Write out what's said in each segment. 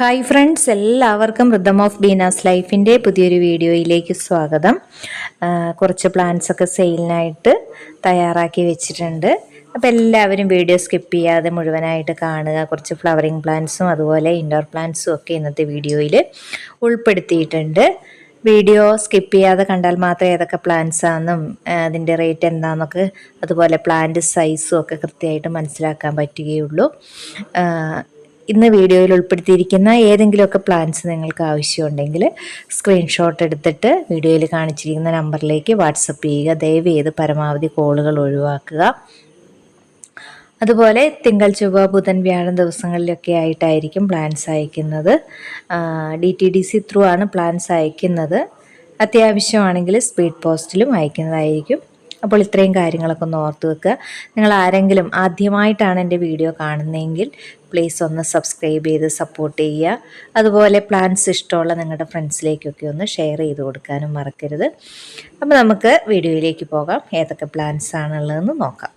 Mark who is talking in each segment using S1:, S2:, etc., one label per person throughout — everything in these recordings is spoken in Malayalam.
S1: ഹായ് ഫ്രണ്ട്സ് എല്ലാവർക്കും റിതം ഓഫ് ബീനാസ് ലൈഫിന്റെ പുതിയൊരു വീഡിയോയിലേക്ക് സ്വാഗതം. കുറച്ച് പ്ലാന്റ്സൊക്കെ സെയിലിനായിട്ട് തയ്യാറാക്കി വെച്ചിട്ടുണ്ട്. അപ്പോൾ എല്ലാവരും വീഡിയോ സ്കിപ്പ് ചെയ്യാതെ മുഴുവനായിട്ട് കാണുക. കുറച്ച് ഫ്ലവറിങ് പ്ലാന്റ്സും അതുപോലെ ഇൻഡോർ പ്ലാന്റ്സും ഒക്കെ ഇന്നത്തെ വീഡിയോയിൽ ഉൾപ്പെടുത്തിയിട്ടുണ്ട്. വീഡിയോ സ്കിപ്പ് ചെയ്യാതെ കണ്ടാൽ മാത്രമേ ഏതൊക്കെ പ്ലാന്റ്സ് ആണെന്നും അതിന്റെ റേറ്റ് എന്താണെന്നൊക്കെ അതുപോലെ പ്ലാന്റ് സൈസും ഒക്കെ കൃത്യമായിട്ട് മനസ്സിലാക്കാൻ പറ്റുകയുള്ളൂ. ഇന്ന് വീഡിയോയിൽ ഉൾപ്പെടുത്തിയിരിക്കുന്ന ഏതെങ്കിലുമൊക്കെ പ്ലാൻസ് നിങ്ങൾക്ക് ആവശ്യമുണ്ടെങ്കിൽ സ്ക്രീൻഷോട്ട് എടുത്തിട്ട് വീഡിയോയിൽ കാണിച്ചിരിക്കുന്ന നമ്പറിലേക്ക് വാട്സപ്പ് ചെയ്യുക. ദയവ് ചെയ്ത് പരമാവധി കോളുകൾ ഒഴിവാക്കുക. അതുപോലെ തിങ്കൾ ചൊവ്വ ബുധൻ വ്യാഴം ദിവസങ്ങളിലൊക്കെ ആയിട്ടായിരിക്കും പ്ലാൻസ് അയക്കുന്നത്. D T D C through ആണ് പ്ലാൻസ് അയക്കുന്നത്. അത്യാവശ്യമാണെങ്കിൽ സ്പീഡ് പോസ്റ്റിലും അയക്കുന്നതായിരിക്കും. അപ്പോൾ ഇത്രയും കാര്യങ്ങളൊക്കെ ഒന്ന് ഓർത്ത് വെക്കുക. നിങ്ങൾ ആരെങ്കിലും ആദ്യമായിട്ടാണ് എന്റെ വീഡിയോ കാണുന്നതെങ്കിൽ പ്ലീസ് ഒന്ന് സബ്സ്ക്രൈബ് ചെയ്ത് സപ്പോർട്ട് ചെയ്യുക. അതുപോലെ പ്ലാൻസ് ഇഷ്ടമുള്ള നിങ്ങളുടെ ഫ്രണ്ട്സിലേക്കൊക്കെ ഒന്ന് ഷെയർ ചെയ്ത് കൊടുക്കാനും മറക്കരുത്. അപ്പോൾ നമുക്ക് വീഡിയോയിലേക്ക് പോകാം. ഏതൊക്കെ പ്ലാൻസ് ആണുള്ളതെന്ന് നോക്കാം.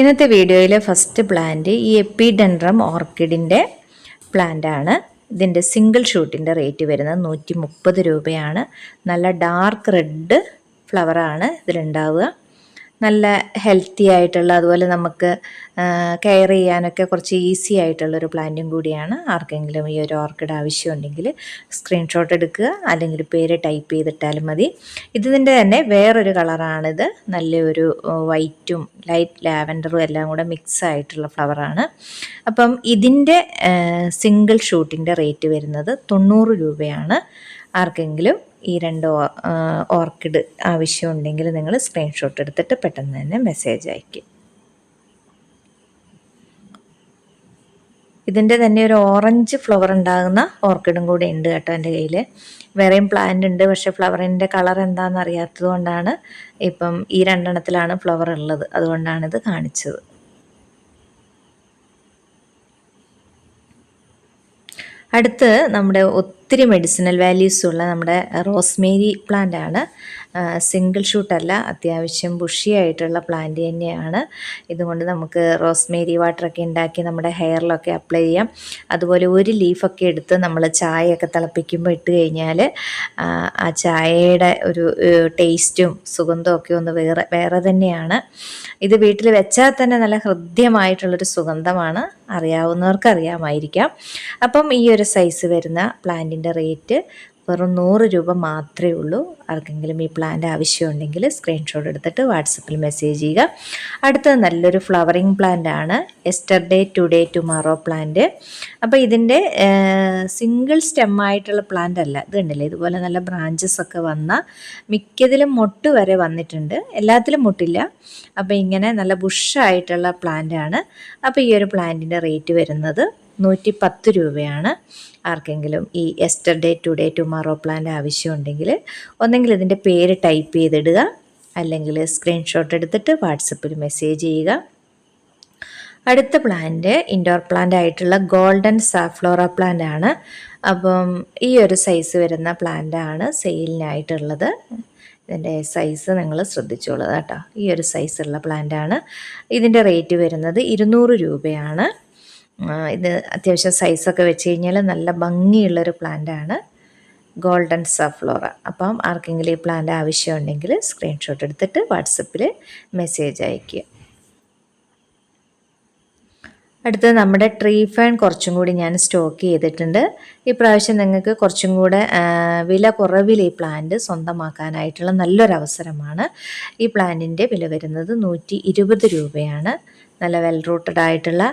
S1: ഇന്നത്തെ വീഡിയോയിലെ ഫസ്റ്റ് പ്ലാന്റ് ഈ എപ്പിഡെൻഡ്രം ഓർക്കിഡിന്റെ പ്ലാന്റാണ് ഇതിന്റെ സിംഗിൾ ഷൂട്ടിന്റെ റേറ്റ് വരുന്നത് നൂറ്റി മുപ്പത് രൂപയാണ്. നല്ല ഡാർക്ക് റെഡ് ഫ്ലവറാണ് ഇതിലുണ്ടാവുക. നല്ല ഹെൽത്തി ആയിട്ടുള്ള അതുപോലെ നമുക്ക് കെയർ ചെയ്യാനൊക്കെ കുറച്ച് ഈസി ആയിട്ടുള്ളൊരു പ്ലാന്റും കൂടിയാണ്. ആർക്കെങ്കിലും ഈ ഒരു ഓർക്കിഡ് ആവശ്യമുണ്ടെങ്കിൽ സ്ക്രീൻഷോട്ട് എടുക്കുക അല്ലെങ്കിൽ പേര് ടൈപ്പ് ചെയ്തിട്ടാലും മതി. ഇതിന്റെ തന്നെ വേറൊരു കളറാണിത് നല്ലൊരു വൈറ്റും ലൈറ്റ് ലാവൻഡറും എല്ലാം കൂടെ മിക്സ് ആയിട്ടുള്ള ഫ്ലവറാണ് അപ്പം ഇതിന്റെ സിംഗിൾ ഷൂട്ടിന്റെ റേറ്റ് വരുന്നത് തൊണ്ണൂറ് രൂപയാണ്. ആർക്കെങ്കിലും ഈ രണ്ട് ഓർക്കിഡ് ആവശ്യമുണ്ടെങ്കിൽ നിങ്ങൾ സ്ക്രീൻഷോട്ട് എടുത്തിട്ട് പെട്ടെന്ന് തന്നെ മെസ്സേജ് അയക്കും ഇതിന്റെ തന്നെ ഒരു ഓറഞ്ച് ഫ്ലവർ ഉണ്ടാകുന്ന ഓർക്കിഡും കൂടെ ഉണ്ട് കേട്ടോ എന്റെ കയ്യിൽ വേറെയും പ്ലാന്റ് ഉണ്ട് പക്ഷെ ഫ്ലവറിന്റെ കളർ എന്താണെന്ന് അറിയാത്തത് കൊണ്ടാണ് ഇപ്പം ഈ രണ്ടെണ്ണത്തിലാണ് ഫ്ലവർ ഉള്ളത്. അതുകൊണ്ടാണ് ഇത് കാണിച്ചത്. അടുത്ത് നമ്മുടെ ഒത്തിരി മെഡിസിനൽ വാല്യൂസ് ഉള്ള നമ്മുടെ റോസ്മേരി പ്ലാന്റ് ആണ്. സിംഗിൾ ഷൂട്ടല്ല അത്യാവശ്യം ബുഷിയായിട്ടുള്ള പ്ലാന്റ് തന്നെയാണ്. ഇതുകൊണ്ട് നമുക്ക് റോസ്മേരി വാട്ടറൊക്കെ ഉണ്ടാക്കി നമ്മുടെ ഹെയറിലൊക്കെ അപ്ലൈ ചെയ്യാം. അതുപോലെ ഒരു ലീഫൊക്കെ എടുത്ത് നമ്മൾ ചായയൊക്കെ തിളപ്പിക്കുമ്പോൾ ഇട്ട് കഴിഞ്ഞാൽ ആ, ചായയുടെ ഒരു ടേസ്റ്റും സുഗന്ധവും ഒക്കെ ഒന്ന് വേറെ വേറെ തന്നെയാണ്. ഇത് വീട്ടിൽ വെച്ചാൽ തന്നെ നല്ല ഹൃദ്യമായിട്ടുള്ളൊരു സുഗന്ധമാണ്. അറിയാവുന്നവർക്ക് അറിയാമായിരിക്കാം. അപ്പം ഈ ഒരു സൈസ് വരുന്ന പ്ലാന്റിന്റെ റേറ്റ് വെറും നൂറ് രൂപ മാത്രമേ ഉള്ളൂ. ആർക്കെങ്കിലും ഈ പ്ലാന്റ് ആവശ്യമുണ്ടെങ്കിൽ സ്ക്രീൻഷോട്ട് എടുത്തിട്ട് വാട്സപ്പിൽ മെസ്സേജ് ചെയ്യുക. അടുത്തത് നല്ലൊരു ഫ്ലവറിങ് പ്ലാന്റ് ആണ് എസ്റ്റർഡേ ടുഡേ ടുമാറോ പ്ലാന്റ് അപ്പോൾ ഇതിന്റെ സിംഗിൾ സ്റ്റെമ്മായിട്ടുള്ള പ്ലാന്റ് അല്ല. ഇത് കണ്ടില്ലേ? ഇതുപോലെ നല്ല ബ്രാഞ്ചസ് ഒക്കെ വന്ന മിക്കതിലും മുട്ട് വരെ വന്നിട്ടുണ്ട്. എല്ലാത്തിലും മുട്ടില്ല. അപ്പോൾ ഇങ്ങനെ നല്ല ബുഷായിട്ടുള്ള പ്ലാന്റ് ആണ്. അപ്പോൾ ഈ ഒരു പ്ലാന്റിന്റെ റേറ്റ് വരുന്നത് നൂറ്റി പത്ത് രൂപയാണ്. ആർക്കെങ്കിലും ഈ എസ്റ്റർഡേ ടുഡേ ടുമാറോ പ്ലാന്റെ ആവശ്യമുണ്ടെങ്കിൽ ഒന്നെങ്കിൽ ഇതിന്റെ പേര് ടൈപ്പ് ചെയ്തിടുക. അല്ലെങ്കിൽ സ്ക്രീൻഷോട്ട് എടുത്തിട്ട് വാട്സപ്പിൽ മെസ്സേജ് ചെയ്യുക. അടുത്ത പ്ലാന്റ് ഇൻഡോർ പ്ലാന്റ് ആയിട്ടുള്ള ഗോൾഡൻ സാഫ്ലോറ പ്ലാന്റ് ആണ്. അപ്പം ഈ ഒരു സൈസ് വരുന്ന പ്ലാന്റ് ആണ് സെയിലിനായിട്ടുള്ളത് ഇതിന്റെ സൈസ് നിങ്ങൾ ശ്രദ്ധിച്ചോളൂ കേട്ടോ. ഈ ഒരു സൈസുള്ള പ്ലാന്റ് ആണ്. ഇതിന്റെ റേറ്റ് വരുന്നത് ഇരുന്നൂറ് രൂപയാണ്. ഇത് അത്യാവശ്യം സൈസൊക്കെ വെച്ച് കഴിഞ്ഞാൽ നല്ല ഭംഗിയുള്ളൊരു പ്ലാന്റാണ് ഗോൾഡൻ സഫ്ലോറ അപ്പം ആർക്കെങ്കിലും ഈ പ്ലാന്റ് ആവശ്യമുണ്ടെങ്കിൽ സ്ക്രീൻഷോട്ട് എടുത്തിട്ട് വാട്സപ്പിൽ മെസ്സേജ് അയയ്ക്കുക. അടുത്തത് നമ്മുടെ ട്രീ ഫാൻ കുറച്ചും കൂടി ഞാൻ സ്റ്റോക്ക് ചെയ്തിട്ടുണ്ട്. ഈ പ്രാവശ്യം നിങ്ങൾക്ക് കുറച്ചും കൂടെ വില കുറവിൽ ഈ പ്ലാന്റ് സ്വന്തമാക്കാനായിട്ടുള്ള നല്ലൊരു അവസരമാണ്. ഈ പ്ലാന്റിന്റെ വില വരുന്നത് നൂറ്റി രൂപയാണ്. നല്ല വെൽ റൂട്ടഡ് ആയിട്ടുള്ള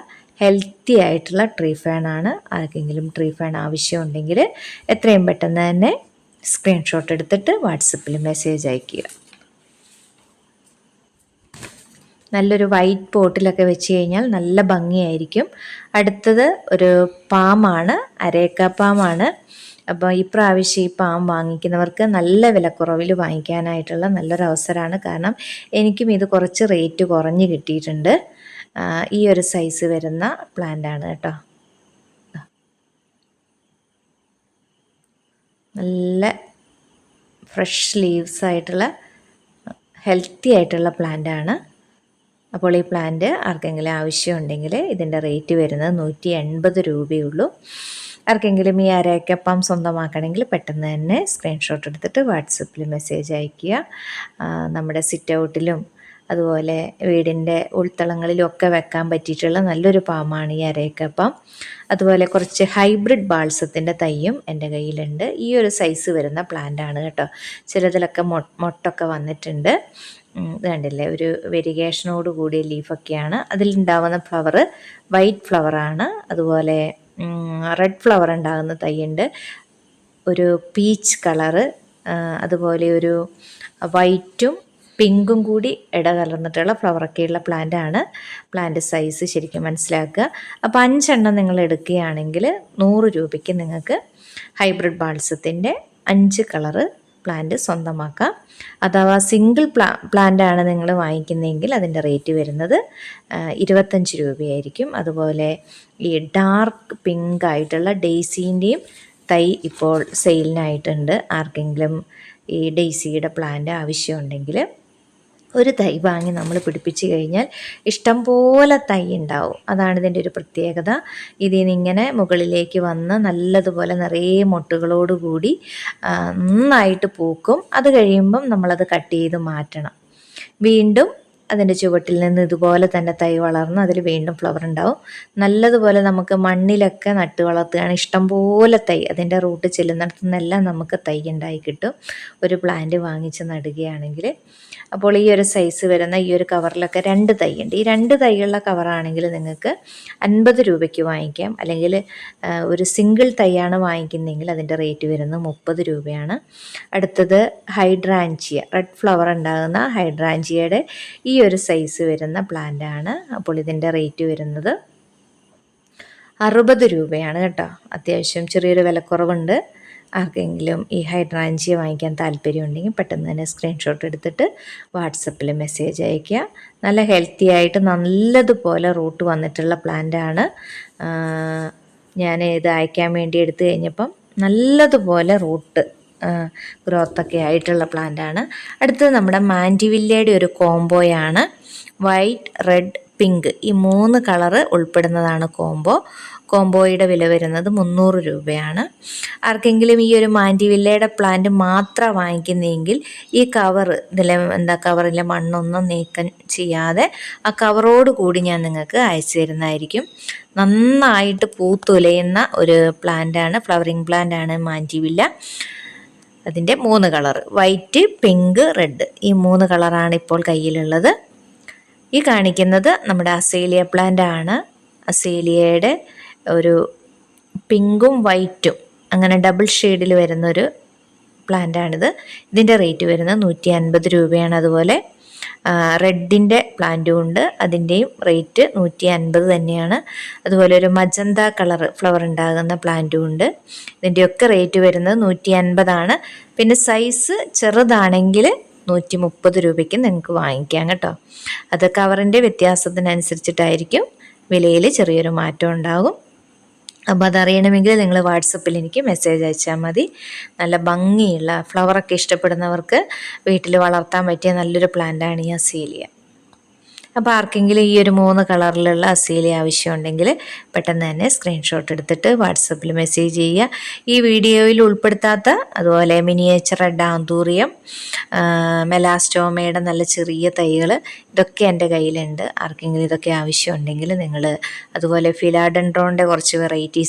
S1: ഹെൽത്തി ആയിട്ടുള്ള ട്രീ ആണ്. ആർക്കെങ്കിലും ട്രീ ഫാൻ ആവശ്യമുണ്ടെങ്കിൽ എത്രയും പെട്ടെന്ന് തന്നെ സ്ക്രീൻഷോട്ട് എടുത്തിട്ട് വാട്സപ്പിൽ മെസ്സേജ് അയക്കുക നല്ലൊരു വൈറ്റ് പോട്ടിലൊക്കെ വെച്ച് കഴിഞ്ഞാൽ നല്ല ഭംഗിയായിരിക്കും. അടുത്തത് ഒരു പാമാണ് അരേക്ക പാമാണ്. അപ്പോൾ ഇപ്രാവശ്യം ഈ പാം വാങ്ങിക്കുന്നവർക്ക് നല്ല വിലക്കുറവിൽ വാങ്ങിക്കാനായിട്ടുള്ള നല്ലൊരു അവസരമാണ് കാരണം എനിക്കും ഇത് കുറച്ച് റേറ്റ് കുറഞ്ഞ് കിട്ടിയിട്ടുണ്ട്. ഈ ഒരു സൈസ് വരുന്ന പ്ലാന്റ് ആണ് കേട്ടോ. നല്ല ഫ്രഷ് ലീവ്സ് ആയിട്ടുള്ള ഹെൽത്തി ആയിട്ടുള്ള പ്ലാന്റ് ആണ്. അപ്പോൾ ഈ പ്ലാന്റ് ആർക്കെങ്കിലും ആവശ്യമുണ്ടെങ്കിൽ ഇതിന്റെ റേറ്റ് വരുന്നത് നൂറ്റി എൺപത് രൂപയുള്ളൂ. ആർക്കെങ്കിലും ഈ അരയ്ക്കപ്പം സ്വന്തമാക്കണമെങ്കിൽ പെട്ടെന്ന് തന്നെ സ്ക്രീൻഷോട്ട് എടുത്തിട്ട് വാട്സപ്പിൽ മെസ്സേജ് അയയ്ക്കുക. നമ്മുടെ സിറ്റ് ഔട്ടിലും അതുപോലെ വീടിന്റെ ഉൾത്തളങ്ങളിലൊക്കെ വെക്കാൻ പറ്റിയിട്ടുള്ള നല്ലൊരു പാമാണ് ഈ അരയക്കപ്പം അതുപോലെ കുറച്ച് ഹൈബ്രിഡ് ബാൾസത്തിന്റെ തൈയും എന്റെ കയ്യിലുണ്ട്. ഈ ഒരു സൈസ് വരുന്ന പ്ലാന്റ് ആണ് കേട്ടോ. ചിലതിലൊക്കെ മൊട്ടൊക്കെ വന്നിട്ടുണ്ട്. കണ്ടില്ലേ? ഒരു വെരിഗേഷനോട് കൂടിയ ലീഫൊക്കെയാണ് അതിലുണ്ടാവുന്ന ഫ്ലവർ വൈറ്റ് ഫ്ലവറാണ് അതുപോലെ റെഡ് ഫ്ലവർ ഉണ്ടാകുന്ന തൈയുണ്ട്. ഒരു പീച്ച് കളറ് അതുപോലെ ഒരു വൈറ്റും പിങ്കും കൂടി ഇടകലർന്നിട്ടുള്ള ഫ്ലവറൊക്കെയുള്ള പ്ലാന്റ് ആണ്. പ്ലാന്റ് സൈസ് ശരിക്കും മനസ്സിലാക്കുക. അപ്പോൾ അഞ്ചെണ്ണം നിങ്ങൾ എടുക്കുകയാണെങ്കിൽ നൂറ് രൂപയ്ക്ക് നിങ്ങൾക്ക് ഹൈബ്രിഡ് ബാൾസത്തിന്റെ അഞ്ച് കളറ് പ്ലാന്റ് സ്വന്തമാക്കാം. അഥവാ സിംഗിൾ പ്ലാ പ്ലാന്റാണ് നിങ്ങൾ വാങ്ങിക്കുന്നതെങ്കിൽ അതിന്റെ റേറ്റ് വരുന്നത് ഇരുപത്തഞ്ച് രൂപയായിരിക്കും. അതുപോലെ ഈ ഡാർക്ക് പിങ്ക് ആയിട്ടുള്ള ഡെയ്സീന്റെയും തൈ ഇപ്പോൾ സെയിലിനായിട്ടുണ്ട് ആർക്കെങ്കിലും ഈ ഡെയ്സിയുടെ പ്ലാന്റ് ആവശ്യമുണ്ടെങ്കിൽ ഒരു തൈ വാങ്ങി നമ്മൾ പിടിപ്പിച്ച് കഴിഞ്ഞാൽ ഇഷ്ടം പോലെ തൈ ഉണ്ടാവും. അതാണ് ഇതിന്റെ ഒരു പ്രത്യേകത. ഇങ്ങനെ മുകളിലേക്ക് വന്ന് നല്ലതുപോലെ നിറയെ മുട്ടുകളോടുകൂടി നന്നായിട്ട് പൂക്കും. അത് കഴിയുമ്പം നമ്മളത് കട്ട് ചെയ്ത് മാറ്റണം. വീണ്ടും അതിന്റെ ചുവട്ടിൽ നിന്ന് ഇതുപോലെ തന്നെ തൈ വളർന്ന് അതിൽ വീണ്ടും ഫ്ലവർ ഉണ്ടാവും. നല്ലതുപോലെ നമുക്ക് മണ്ണിലൊക്കെ നട്ട് വളർത്തുകയാണ് ഇഷ്ടംപോലെ തൈ. അതിന്റെ റൂട്ട് ചെല്ലുന്നിടത്തു നിന്നെല്ലാം നമുക്ക് തൈ ഉണ്ടായി കിട്ടും. ഒരു പ്ലാന്റ് വാങ്ങിച്ച് നടുകയാണെങ്കിൽ അപ്പോൾ ഈ ഒരു സൈസ് വരുന്ന ഈ ഒരു കവറിലൊക്കെ രണ്ട് തൈ ഉണ്ട് ഈ രണ്ട് തൈയുള്ള കവറാണെങ്കിൽ നിങ്ങൾക്ക് അൻപത് രൂപയ്ക്ക് വാങ്ങിക്കാം. അല്ലെങ്കിൽ ഒരു സിംഗിൾ തൈയാണ് വാങ്ങിക്കുന്നതെങ്കിൽ അതിന്റെ റേറ്റ് വരുന്നത് മുപ്പത് രൂപയാണ്. അടുത്തത് ഹൈഡ്രാഞ്ചിയ റെഡ് ഫ്ലവർ ഉണ്ടാകുന്ന ഹൈഡ്രാഞ്ചിയയുടെ ഈ ഒരു സൈസ് വരുന്ന പ്ലാന്റ് ആണ്. അപ്പോൾ ഇതിന്റെ റേറ്റ് വരുന്നത് അറുപത് രൂപയാണ് കേട്ടോ. അത്യാവശ്യം ചെറിയൊരു വിലക്കുറവുണ്ട്. ആർക്കെങ്കിലും ഈ ഹൈഡ്രാഞ്ചിയ വാങ്ങിക്കാൻ താല്പര്യമുണ്ടെങ്കിൽ പെട്ടെന്ന് തന്നെ സ്ക്രീൻഷോട്ട് എടുത്തിട്ട് വാട്സപ്പിൽ മെസ്സേജ് അയയ്ക്കുക. നല്ല ഹെൽത്തി ആയിട്ട് നല്ലതുപോലെ റൂട്ട് വന്നിട്ടുള്ള പ്ലാന്റാണ് ഞാൻ ഇത് അയക്കാൻ വേണ്ടി എടുത്തു കഴിഞ്ഞപ്പം നല്ലതുപോലെ റൂട്ട് ഗ്രോത്തൊക്കെ ആയിട്ടുള്ള പ്ലാന്റാണ് അടുത്തത് നമ്മുടെ മാൻഡിവില്ലയുടെ ഒരു കോംബോയാണ് വൈറ്റ് റെഡ് പിങ്ക് ഈ മൂന്ന് കളറ് ഉൾപ്പെടുന്നതാണ് കോംബോ കോംബോയുടെ വില വരുന്നത് മുന്നൂറ് രൂപയാണ്. ആർക്കെങ്കിലും ഈ ഒരു മാൻഡിവില്ലയുടെ പ്ലാന്റ് മാത്രം വാങ്ങിക്കുന്നതെങ്കിൽ ഈ കവർ ഇതിലെ എന്താ കവറിലെ മണ്ണൊന്നും നീക്കം ചെയ്യാതെ ആ കവറോട് കൂടി ഞാൻ നിങ്ങൾക്ക് അയച്ചു തരുന്നതായിരിക്കും. നന്നായിട്ട് പൂത്തുലയുന്ന ഒരു പ്ലാന്റാണ് ഫ്ലവറിങ് പ്ലാന്റാണ് മാൻഡിവില്ല അതിന്റെ മൂന്ന് കളർ വൈറ്റ് പിങ്ക് റെഡ് ഈ മൂന്ന് കളറാണ് ഇപ്പോൾ കയ്യിലുള്ളത്. ഈ കാണിക്കുന്നത് നമ്മുടെ അസേലിയ പ്ലാന്റ് ആണ്. അസേലിയയുടെ ഒരു പിങ്കും വൈറ്റും അങ്ങനെ ഡബിൾ ഷെയ്ഡിൽ വരുന്നൊരു പ്ലാന്റാണിത്. ഇതിന്റെ റേറ്റ് വരുന്നത് നൂറ്റി അൻപത് രൂപയാണ്. അതുപോലെ റെഡിന്റെ പ്ലാന്റും ഉണ്ട്. അതിന്റെയും റേറ്റ് നൂറ്റി അൻപത് തന്നെയാണ്. അതുപോലെ ഒരു മജന്ത കളർ ഫ്ലവർ ഉണ്ടാകുന്ന പ്ലാന്റും ഉണ്ട്. ഇതിന്റെയൊക്കെ റേറ്റ് വരുന്നത് നൂറ്റി അൻപതാണ് പിന്നെ സൈസ് ചെറുതാണെങ്കിൽ നൂറ്റി മുപ്പത് രൂപയ്ക്ക് നിങ്ങൾക്ക് വാങ്ങിക്കാം കേട്ടോ. അത് കവറിന്റെ വ്യത്യാസത്തിനനുസരിച്ചിട്ടായിരിക്കും. വിലയിൽ ചെറിയൊരു മാറ്റം ഉണ്ടാകും. അപ്പോൾ അതറിയണമെങ്കിൽ നിങ്ങൾ വാട്സപ്പിൽ എനിക്ക് മെസ്സേജ് അയച്ചാൽ മതി. നല്ല ഭംഗിയുള്ള ഫ്ലവറൊക്കെ ഇഷ്ടപ്പെടുന്നവർക്ക് വീട്ടിൽ വളർത്താൻ പറ്റിയ നല്ലൊരു പ്ലാന്റാണ് ഈ അസീലിയ. അപ്പോൾ ആർക്കെങ്കിലും ഈ ഒരു മൂന്ന് കളറിലുള്ള അസീലി ആവശ്യമുണ്ടെങ്കിൽ പെട്ടെന്ന് തന്നെ സ്ക്രീൻഷോട്ട് എടുത്തിട്ട് വാട്സപ്പിൽ മെസ്സേജ് ചെയ്യുക. ഈ വീഡിയോയിൽ ഉൾപ്പെടുത്താത്ത അതുപോലെ മിനിയേച്ചർ ഡാന്തൂറിയം മെലാസ്റ്റോമയുടെ നല്ല ചെറിയ തൈകൾ ഇതൊക്കെ എന്റെ കയ്യിലുണ്ട്. ആർക്കെങ്കിലും ഇതൊക്കെ ആവശ്യമുണ്ടെങ്കിൽ നിങ്ങൾ അതുപോലെ ഫിലാഡൻഡ്രോണിന്റെ കുറച്ച് വെറൈറ്റീസ്